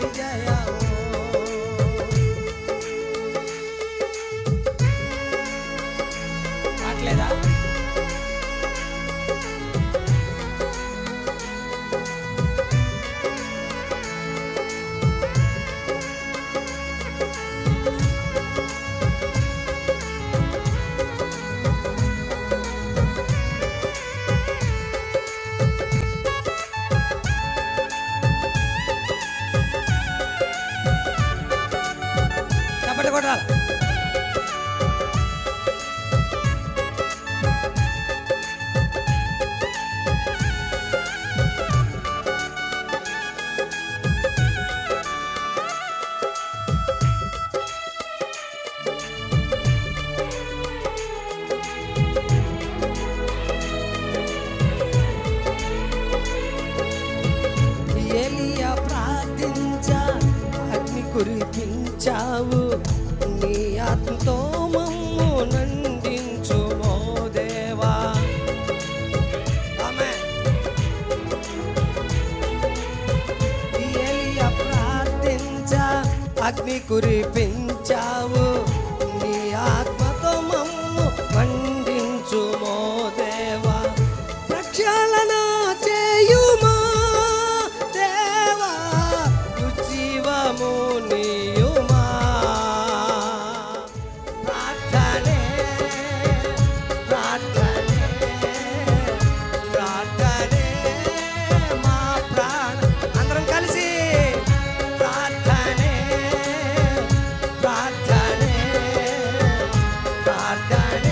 जाया పెంచావు నీ ఆత్మతో మమ్ము నందించు దేవా. ఆమేన్. ప్రార్థించ అగ్ని కురిపించావు. నీ ఆత్మ Dynamic.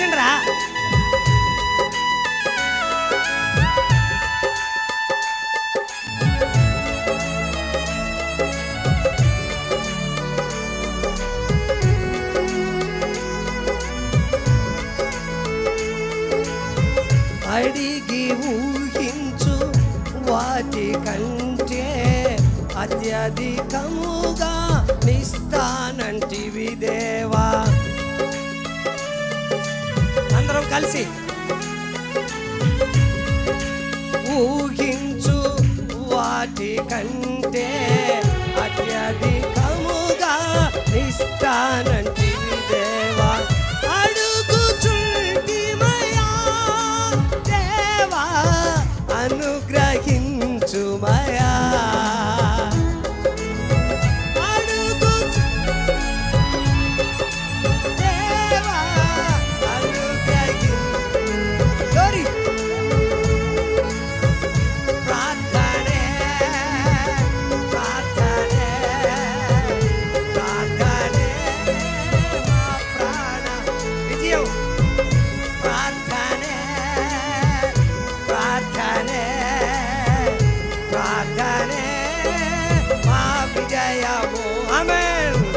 ప్రభుని రా అడిగి ఊహించు వాటి కంటే అత్యధికముగా నిస్తానంటివి దేవా. కలిసి ఊహించు వాటి కంటే అత్యధికముగా నిస్తానంటి దేవా man.